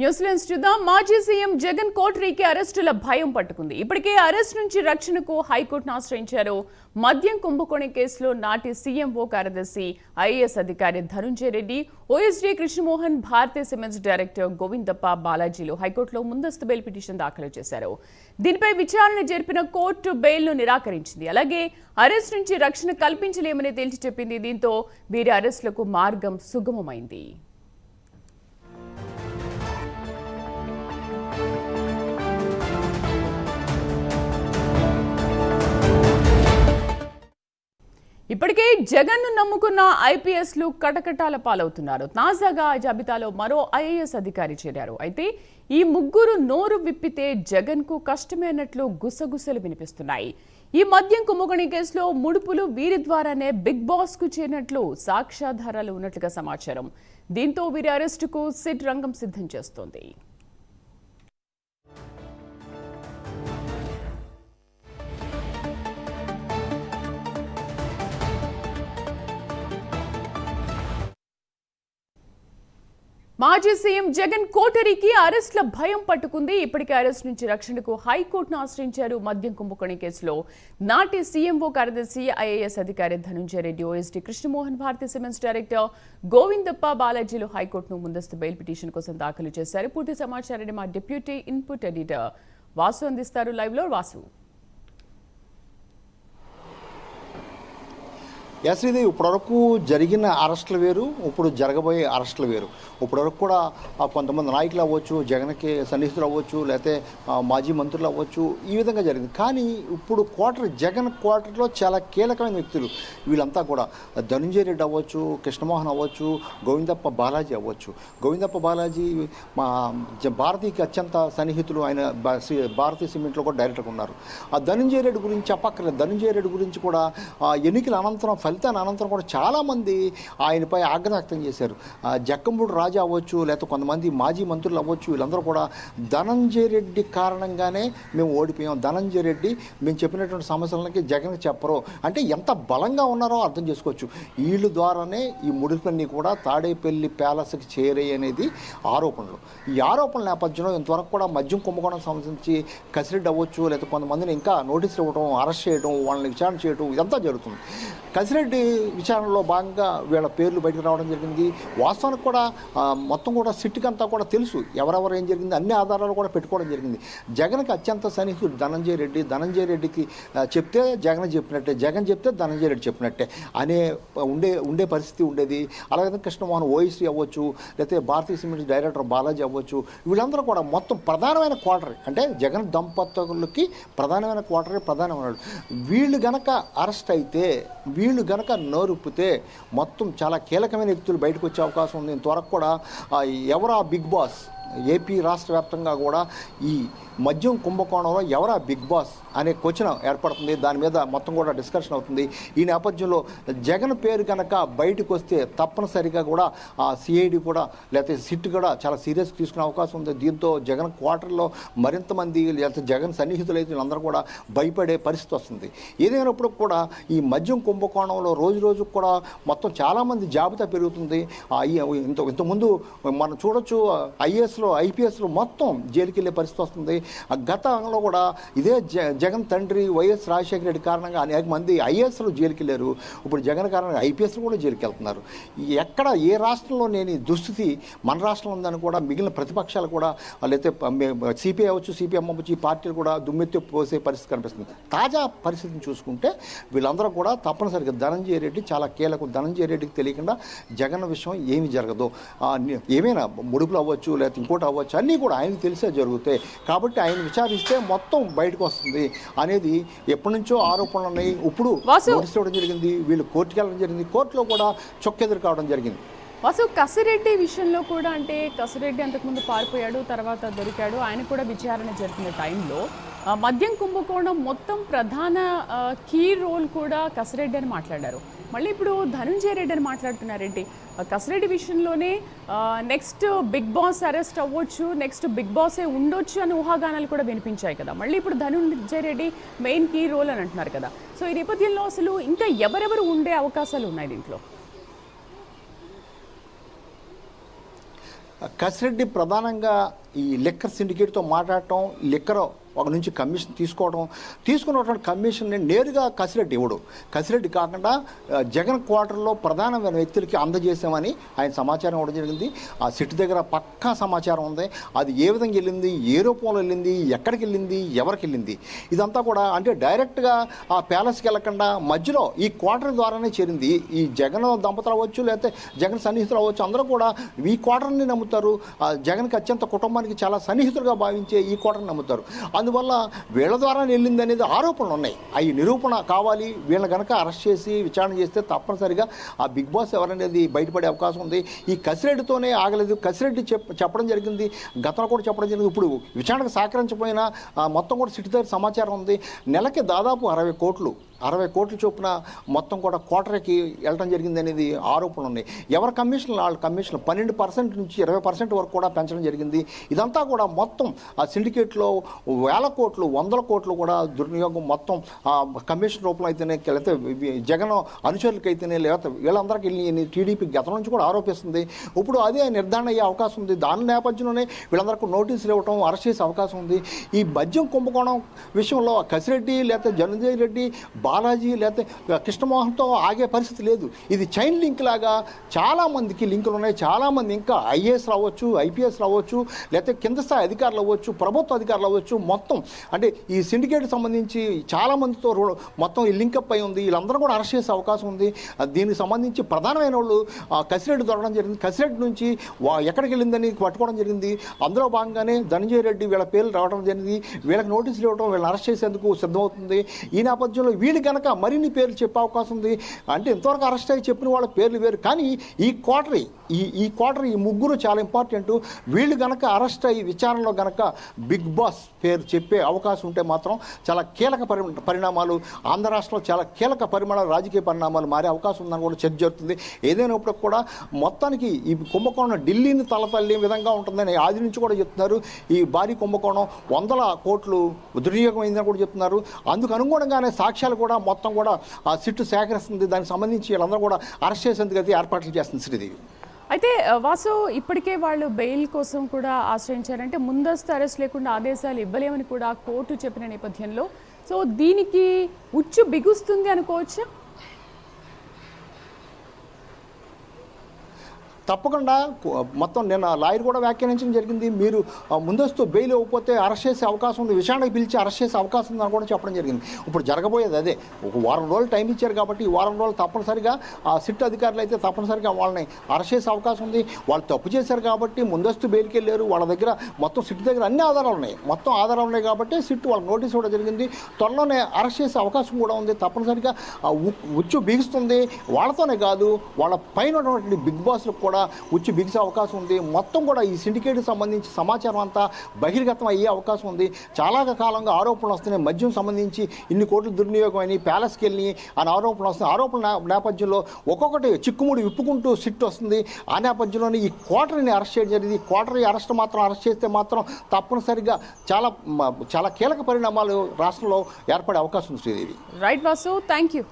New Zealand's చూద్దాం మాజీ CM Jagan కోట్రీకి అరెస్టుల భయం పట్టుకుంది. ఇప్పటికే అరెస్ట్ నుంచి రక్షణకు హైకోర్టును ఆశ్రయించారు. మద్యం కుంభకోణం కేసులో నాటి సీఎంఓ కార్యదర్శి ఐఏఎస్ అధికారి Dhanunjaya Reddy OSD Krishnamohan Bharathiya cements director Govindappa బాలాజీలు హైకోర్టులో ముందస్తు బెయిల్ పిటిషన్ దాఖలు చేశారు. దీనిపై విచారణ జరిపిన కోర్టు బెయిల్ను నిరాకరించింది. అలాగే అరెస్ట్ నుంచి రక్షణ కల్పించలేమని తేల్చి చెప్పింది. దీంతో వీరి అరెస్టులకు మార్గం సుగమమైంది. ఇప్పటికే జగన్ను నమ్ముకున్న ఐపీఎస్లు కటకటాల పాలవుతున్నారు. తాజాగా ఆ జాబితాలో మరో ఐఏఎస్ అధికారి చేరారు. అయితే ఈ ముగ్గురు నోరు విప్పితే జగన్కు కష్టమే అన్నట్లు గుసగుసలు వినిపిస్తున్నాయి. ఈ మద్యం కుంభకోణం కేసులో ముడుపులు వీరి ద్వారానే బిగ్ బాస్కు చేరినట్లు సాక్ష్యాధారాలు ఉన్నట్లుగా సమాచారం. దీంతో వీరి అరెస్టుకు సిట్ రంగం సిద్ధం చేస్తోంది. మాజీ సీఎం జగన్ కోటరికి అరెస్ట్ల భయం పట్టుకుంది. ఇప్పటికే అరెస్ట్ నుంచి రక్షణకు హైకోర్టును ఆశ్రయించారు మద్యం కుంభకోణం కేసులో. నాటి సీఎంఓ కార్యదర్శి ఐఏఎస్ అధికారి Dhanunjaya Reddy OSD Krishnamohan Bharathi cements director Govindappa బాలాజీలు హైకోర్టును ముందస్తు బెయిల్ పిటిషన్ కోసం దాఖలు చేశారు. పూర్తి సమాచారాన్ని మా డిప్యూటీ ఇన్పుట్ ఎడిటర్ వాసు అందిస్తారు. లైవ్లో వాసు. ఎస్ ఇది ఇప్పటివరకు జరిగిన అరెస్టులు వేరు ఇప్పుడు జరగబోయే అరెస్టులు వేరు. ఇప్పటివరకు కూడా కొంతమంది నాయకులు అవ్వచ్చు జగన్కి సన్నిహితులు అవ్వచ్చు లేకపోతే మాజీ మంత్రులు అవ్వచ్చు ఈ విధంగా జరిగింది. కానీ ఇప్పుడు క్వార్టర్ జగన్ క్వార్టర్లో చాలా కీలకమైన వ్యక్తులు. వీళ్ళంతా కూడా ధనుంజయ రెడ్డి అవ్వచ్చు కృష్ణమోహన్ అవ్వచ్చు గోవిందప్ప బాలాజీ అవ్వచ్చు. గోవిందప్ప బాలాజీ మా భారతీయకి అత్యంత సన్నిహితులు ఆయన భారతీయ సిమెంట్లో కూడా డైరెక్టర్గా ఉన్నారు. ఆ ధనుంజయ రెడ్డి గురించి చెప్పక్కర్లేదు. ధనుంజయ రెడ్డి గురించి కూడా ఎన్నికల అనంతరం ఫలితాన్ని అనంతరం కూడా చాలామంది ఆయనపై ఆగ్రహం వ్యక్తం చేశారు. జక్కంబుడు రాజా అవ్వచ్చు లేకపోతే కొంతమంది మాజీ మంత్రులు అవ్వచ్చు వీళ్ళందరూ కూడా ధనంజయ రెడ్డి కారణంగానే మేము ఓడిపోయాం. ధనంజయ రెడ్డి మేము చెప్పినటువంటి సమస్యలకి జగన్ చెప్పరు. అంటే ఎంత బలంగా ఉన్నారో అర్థం చేసుకోవచ్చు. వీళ్ళ ద్వారానే ఈ ముడిపన్ని కూడా తాడేపల్లి ప్యాలెస్కి చేరాయి అనేది ఆరోపణలు. ఈ ఆరోపణల నేపథ్యంలో ఇంతవరకు కూడా మద్యం కుంభకోణం సంబంధించి కసిరెడ్డి అవ్వచ్చు లేకపోతే కొంతమందిని ఇంకా నోటీసులు ఇవ్వడం అరెస్ట్ చేయడం వాళ్ళని విచారణ చేయడం ఇదంతా జరుగుతుంది. కసిరెడ్డి విచారణలో భాగంగా వీళ్ళ పేర్లు బయటకు రావడం జరిగింది. వాస్తవానికి కూడా మొత్తం కూడా సిట్కి అంతా కూడా తెలుసు. ఎవరెవరు ఏం జరిగింది అన్ని ఆధారాలు కూడా పెట్టుకోవడం జరిగింది. జగన్కి అత్యంత సన్నిహితుడు ధనంజయ రెడ్డి. ధనంజయ రెడ్డికి చెప్తే జగన్ చెప్పినట్టే జగన్ చెప్తే ధనంజయ రెడ్డి చెప్పినట్టే. అనే ఉండే ఉండే పరిస్థితి ఉండేది. అలాగే కృష్ణమోహన్ ఓఎస్సీ అవ్వచ్చు లేకపోతే భారతీయ సిమెంట్ డైరెక్టర్ బాలాజీ అవ్వచ్చు. వీళ్ళందరూ కూడా మొత్తం ప్రధానమైన క్వార్టర్. అంటే జగన్ దంపతులకి ప్రధానమైన క్వార్టరే ప్రధానమైన వీళ్ళు గనక అరెస్ట్ అయితే వీళ్ళు గనక నోరుప్పితే మొత్తం చాలా కీలకమైన వ్యక్తులు బయటకు వచ్చే అవకాశం ఉంది. త్వరకు కూడా ఎవరు ఆ బిగ్ బాస్? ఏపీ రాష్ట్ర వ్యాప్తంగా కూడా ఈ మద్యం కుంభకోణంలో ఎవరా బిగ్ బాస్ అనే క్వశ్చన్ ఏర్పడుతుంది. దాని మీద మొత్తం కూడా డిస్కషన్ అవుతుంది. ఈ నేపథ్యంలో జగన్ పేరు కనుక బయటకు వస్తే తప్పనిసరిగా కూడా ఆ సిఐడి కూడా లేకపోతే సిట్ కూడా చాలా సీరియస్ తీసుకునే అవకాశం ఉంది. దీంతో జగన్ క్వార్టర్లో మరింత మంది లేకపోతే జగన్ సన్నిహితులైతే వీళ్ళందరూ కూడా భయపడే పరిస్థితి వస్తుంది. ఏదైనప్పుడు కూడా ఈ మద్యం కుంభకోణంలో రోజు రోజు కూడా మొత్తం చాలామంది జాబితా పెరుగుతుంది. ఇంత ఇంతకుముందు మనం చూడొచ్చు ఐఏఎస్లో ఐపీఎస్లో మొత్తం జైలుకి వెళ్ళే పరిస్థితి వస్తుంది. ఆ గతంలో కూడా ఇదే జ జగన్ తండ్రి వైఎస్ రాజశేఖర రెడ్డి కారణంగా అనేక మంది ఐఏఎస్లు జైలుకి వెళ్ళారు ఇప్పుడు జగన్ కారణంగా ఐపీఎస్లు కూడా జైలుకి వెళ్తున్నారు ఎక్కడ ఏ రాష్ట్రంలో నేను దుస్థితి మన రాష్ట్రంలో ఉందని కూడా మిగిలిన ప్రతిపక్షాలు కూడా లేకపోతే సిపిఐ అవ్వచ్చు సిపిఎం అవ్వచ్చు ఈ పార్టీలు కూడా దుమ్మెత్తి పోసే పరిస్థితి కనిపిస్తుంది. తాజా పరిస్థితిని చూసుకుంటే వీళ్ళందరూ కూడా తప్పనిసరిగా ధనంజయ రెడ్డి చాలా కీలకం. ధనంజయ రెడ్డికి తెలియకుండా జగన్ విషయం ఏమి జరగదు. ఏమైనా ముడుపులు అవ్వచ్చు లేకపోతే ఇంకోటి అవ్వచ్చు. అన్నీ కూడా ఆయనకు తెలిసే జరుగుతాయి. కాబట్టి ఆయన విచారిస్తే మొత్తం బయటకు వస్తుంది అనేది ఎప్పటి నుంచో ఆరోపణలు ఉన్నాయి. ఇప్పుడు. నోటీస్ ఇవ్వడం జరిగింది. వీళ్ళు కోర్టుకి వెళ్ళడం జరిగింది. కోర్టులో కూడా చొక్కెదురు కావడం జరిగింది. వాసు కసిరెడ్డి విషయంలో కూడా అంటే కసిరెడ్డి అంతకుముందు పారిపోయాడు తర్వాత దొరికాడు. ఆయన కూడా విచారణ జరిపిన టైంలో మద్యం కుంభకోణం మొత్తం ప్రధాన కీ రోల్ కూడా కసిరెడ్డి అని మాట్లాడారు. మళ్ళీ ఇప్పుడు ధనుంజయ రెడ్డి అని మాట్లాడుతున్నారేంటి? కసిరెడ్డి విషయంలోనే నెక్స్ట్ బిగ్ బాస్ అరెస్ట్ అవ్వచ్చు నెక్స్ట్ బిగ్ బాసే ఉండొచ్చు అని ఊహాగానాలు కూడా వినిపించాయి కదా. మళ్ళీ ఇప్పుడు Dhanunjaya Reddy main key role అని అంటున్నారు కదా. సో ఈ నేపథ్యంలో అసలు ఇంకా ఎవరెవరు ఉండే అవకాశాలు ఉన్నాయి దీంట్లో? కసిరెడ్డి ప్రధానంగా ఈ లిక్కర్ సిండికేట్తో మాట్లాడటం లిక్కర్ ఒక నుంచి కమిషన్ తీసుకోవడం తీసుకున్నటువంటి కమిషన్ని నేరుగా కసిరెడ్డి ఇవ్వడు. కసిరెడ్డి కాకుండా జగన్ క్వార్టర్లో ప్రధానమైన వ్యక్తులకి అందజేసామని ఆయన సమాచారం ఇవ్వడం జరిగింది. ఆ సిట్ దగ్గర పక్కా సమాచారం ఉంది. అది ఏ విధంగా వెళ్ళింది ఏ రూపంలో వెళ్ళింది ఎక్కడికి వెళ్ళింది ఎవరికి వెళ్ళింది? ఇదంతా కూడా అంటే డైరెక్ట్గా ఆ ప్యాలెస్కి వెళ్ళకుండా మధ్యలో ఈ క్వార్టర్ ద్వారానే చేరింది. ఈ జగన్ దంపతులు అవ్వచ్చు లేకపోతే జగన్ సన్నిహితులు అవ్వచ్చు అందరూ కూడా ఈ క్వార్టర్ని నమ్ముతారు. ఆ జగన్కి అత్యంత కుటుంబానికి చాలా సన్నిహితులుగా భావించే ఈ క్వార్టర్ని నమ్ముతారు. అందువల్ల వీళ్ళ ద్వారా వెళ్ళింది అనేది ఆరోపణలు ఉన్నాయి. అవి నిరూపణ కావాలి. వీళ్ళని కనుక అరెస్ట్ చేసి విచారణ చేస్తే తప్పనిసరిగా ఆ బిగ్ బాస్ ఎవరనేది బయటపడే అవకాశం ఉంది. ఈ కసిరెడ్డితోనే ఆగలేదు. కసిరెడ్డి చెప్ చెప్పడం జరిగింది. గతంలో కూడా చెప్పడం జరిగింది. ఇప్పుడు విచారణకు సహకరించకపోయినా మొత్తం కూడా సిటీ దగ్గర సమాచారం ఉంది. నెలకి దాదాపు అరవై కోట్లు అరవై కోట్ల చొప్పున మొత్తం కూడా కోటరీకి వెళ్ళడం జరిగింది అనేది ఆరోపణలు ఉన్నాయి. ఎవరి కమిషన్ వాళ్ళ కమిషన్ పన్నెండు పర్సెంట్ నుంచి ఇరవై పర్సెంట్ వరకు కూడా పెంచడం జరిగింది. ఇదంతా కూడా మొత్తం ఆ సిండికేట్లో వేల కోట్లు వందల కోట్లు కూడా దుర్వినియోగం మొత్తం కమిషన్ రూపంలో అయితేనే లేకపోతే జగన్ అనుచరులకి అయితేనే లేకపోతే వీళ్ళందరికీ టీడీపీ గతం నుంచి కూడా ఆరోపిస్తుంది. ఇప్పుడు అదే నిర్ధారణ అయ్యే అవకాశం ఉంది. దాని నేపథ్యంలోనే వీళ్ళందరికీ నోటీసులు ఇవ్వడం అరెస్ట్ చేసే అవకాశం ఉంది. ఈ మద్యం కుంభకోణం విషయంలో కసిరెడ్డి లేకపోతే జనంజయ్ రెడ్డి బాలాజీ లేకపోతే కృష్ణమోహన్తో ఆగే పరిస్థితి లేదు. ఇది చైన్ లింక్ లాగా చాలామందికి లింకులు ఉన్నాయి. చాలామంది ఇంకా ఐఏఎస్ రావచ్చు ఐపీఎస్ రావచ్చు లేకపోతే కింద స్థాయి అధికారులు అవ్వచ్చు ప్రభుత్వ అధికారులు అవ్వచ్చు. మొత్తం అంటే ఈ సిండికేట్ సంబంధించి చాలామందితో మొత్తం ఈ లింకప్ అయి ఉంది. వీళ్ళందరూ కూడా అరెస్ట్ చేసే అవకాశం ఉంది. దీనికి సంబంధించి ప్రధానమైన వాళ్ళు కసిరెడ్డి దొరకడం జరిగింది. కసిరెడ్డి నుంచి వా ఎక్కడికి వెళ్ళిందని పట్టుకోవడం జరిగింది. అందులో భాగంగానే ధనంజయ రెడ్డి వీళ్ళ పేర్లు రావడం జరిగింది. వీళ్ళకి నోటీసులు ఇవ్వడం వీళ్ళని అరెస్ట్ చేసేందుకు సిద్ధమవుతుంది. ఈ నేపథ్యంలో వీళ్ళకి గనక మరిన్ని పేర్లు చెప్పే అవకాశం ఉంది. అంటే ఇంతవరకు అరెస్ట్ అయ్యి చెప్పిన వాళ్ళ పేర్లు వేరు. కానీ ఈ క్వార్టరీ ఈ ఈ క్వార్టర్ ఈ ముగ్గురు చాలా ఇంపార్టెంట్ వీళ్ళు గనక అరెస్ట్ అయ్యి విచారణలో గనక బిగ్ బాస్ పేరు చెప్పే అవకాశం ఉంటే మాత్రం చాలా కీలక పరి పరిణామాలు ఆంధ్ర రాష్ట్రంలో చాలా కీలక పరిమాణాలు రాజకీయ పరిణామాలు మారే అవకాశం ఉందని కూడా చర్చ జరుగుతుంది. ఏదైనప్పుడు కూడా మొత్తానికి ఈ కుంభకోణం ఢిల్లీని తలతల్లి విధంగా ఉంటుందని ఆది నుంచి కూడా చెప్తున్నారు. ఈ భారీ కుంభకోణం వందల కోట్లు దుర్వినియోగం అయిందని కూడా చెప్తున్నారు. అందుకు అనుగుణంగానే సాక్ష్యాలు కూడా మొత్తం కూడా ఆ సిట్టు సేకరిస్తుంది. దానికి సంబంధించి వీళ్ళందరూ కూడా అరెస్ట్ చేసేందుకు అయితే ఏర్పాట్లు చేస్తుంది శ్రీదేవి. అయితే వాసు ఇప్పటికే వాళ్ళు బెయిల్ కోసం కూడా ఆశ్రయించారంటే ముందస్తు అరెస్ట్ లేకుండా ఆదేశాలు ఇవ్వలేమని కూడా కోర్టు చెప్పిన నేపథ్యంలో. సో దీనికి ఉచ్చు బిగుస్తుంది అనుకోవచ్చా? తప్పకుండా మొత్తం నేను లాయర్ కూడా వ్యాఖ్యానించడం జరిగింది. మీరు ముందస్తు బెయిల్ ఇవ్వకపోతే అరెస్ట్ చేసే అవకాశం ఉంది. విచారణకు పిలిచి అరెస్ట్ చేసే అవకాశం ఉందని కూడా చెప్పడం జరిగింది. ఇప్పుడు జరగబోయేది అదే. ఒక వారం రోజులు టైం ఇచ్చారు కాబట్టి ఈ వారం రోజులు తప్పనిసరిగా ఆ సిట్ అధికారులు అయితే తప్పనిసరిగా వాళ్ళని అరెస్ట్ చేసే అవకాశం ఉంది. వాళ్ళు తప్పు చేశారు కాబట్టి ముందస్తు బెయిల్కి వెళ్ళారు. వాళ్ళ దగ్గర మొత్తం సిట్ దగ్గర అన్ని ఆధారాలు ఉన్నాయి. మొత్తం ఆధారాలు ఉన్నాయి కాబట్టి సిట్ వాళ్ళకి నోటీస్ ఇవ్వడం జరిగింది. త్వరలోనే అరెస్ట్ చేసే అవకాశం కూడా ఉంది. తప్పనిసరిగా ఉచ్చు బిగుస్తుంది. వాళ్ళతోనే కాదు వాళ్ళ పైన ఉన్నటువంటి బిగ్ బాస్లకు కూడా కూడా వచ్చి బిగిసే అవకాశం ఉంది. మొత్తం కూడా ఈ సిండికేట్కి సంబంధించి సమాచారం అంతా బహిర్గతం అయ్యే అవకాశం ఉంది. చాలా కాలంగా ఆరోపణలు వస్తున్నాయి. మద్యం సంబంధించి ఇన్ని కోట్లు దుర్వినియోగం అని ప్యాలెస్కి వెళ్ళి అని ఆరోపణలు వస్తున్నాయి. ఆరోపణ నేపథ్యంలో ఒక్కొక్కటి చిక్కుముడి విప్పుకుంటూ సిట్ వస్తుంది. ఆ నేపథ్యంలోనే ఈ క్వార్టర్ని అరెస్ట్ చేయడం జరిగింది. ఈ అరెస్ట్ మాత్రం అరెస్ట్ చేస్తే మాత్రం తప్పనిసరిగా చాలా చాలా కీలక పరిణామాలు రాష్ట్రంలో ఏర్పడే అవకాశం ఉంది Sridevi. Right Vasu thank you